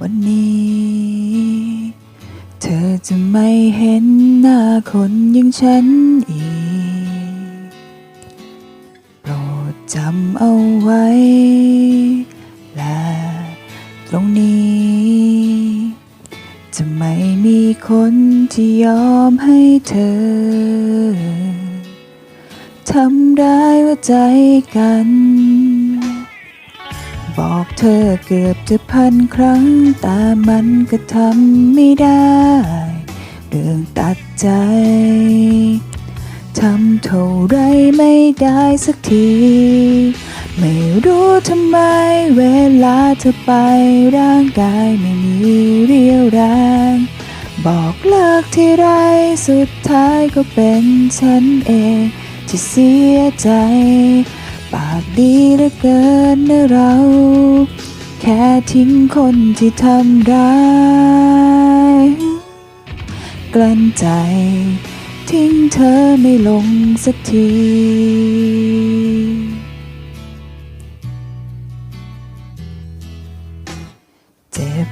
วันนี้ เธอจะไม่เห็นหน้าคนอย่างฉันอีก โปรดจำเอาไว้ และตรงนี้ จะไม่มีคนที่ยอมให้เธอ ทำร้ายหัวใจกัน บอกเธอเกือบจะพันครั้ง แต่มันก็ทำไม่ได้ เรื่องตัดใจ ทำเท่าไรไม่ได้สักที ไม่รู้ทำไมเวลาเธอไปร่างกายไม่มีเรี่ยวแรง บอกเลิกที่ไรสุดท้ายก็เป็นฉันเองที่เสียใจ ปากดีเหลือเกินนะเรา แค่ทิ้งคนที่ทำร้ายกลั้นใจ ทิ้งเธอไม่ลงสักทีเจ็บ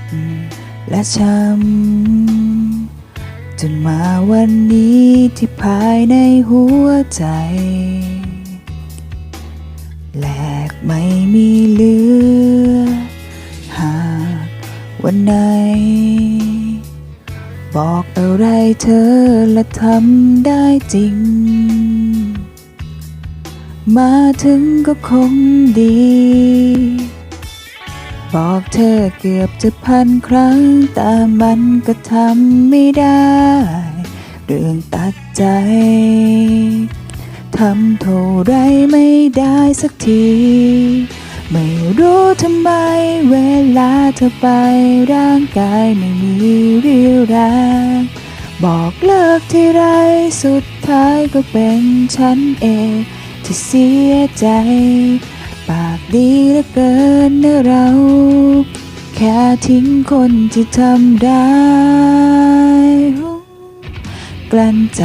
และช้ำจนมาวันนี้ที่ภายในหัวใจ แหลกไม่มีเหลือ หากวันไหน บอกอะไรเธอและทำได้จริง มาถึงก็คงดี บอกเธอเกือบจะพันครั้ง แต่มันก็ทำไม่ได้ เรื่องตัดใจำเท่าไรไม่ได้สักที ไม่รู้ทำไมเวลาเธอไปร่างกายไม่มีเรี่ยวแรงบอกเลิกที่ไรสุดท้ายก็เป็นฉันเอง ที่เสียใจ ปากดีเหลือเกินนะเรา แค่ทิ้งคนที่ทำได้กลั้นใจ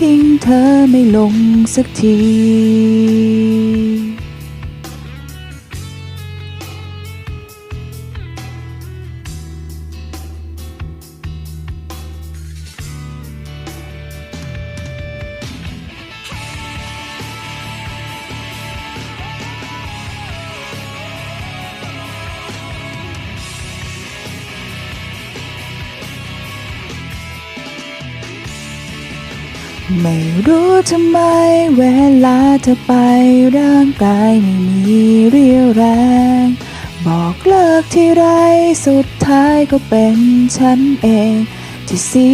ทิ้งเธอไม่ลงสักที ไม่รู้ทำไมเวลาเธอไปร่างกายไม่มีเรี่ยวแรง บอกเลิกที่ไรสุดท้ายก็เป็นฉันเอง ที่เสี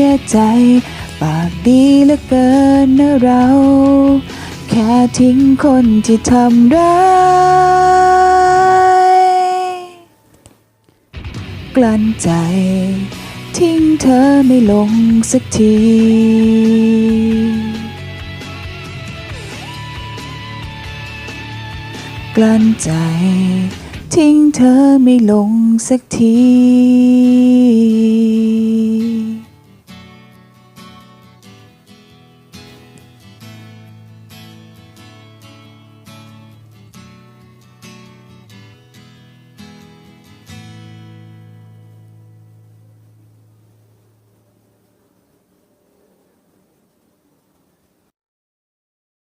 ยใจ ปากดีเหลือเกินนะเรา แค่ทิ้งคนที่ทำร้ายกลั้นใจ ทิ้งเธอไม่ลงสักที กลั้นใจ ทิ้งเธอไม่ลงสักที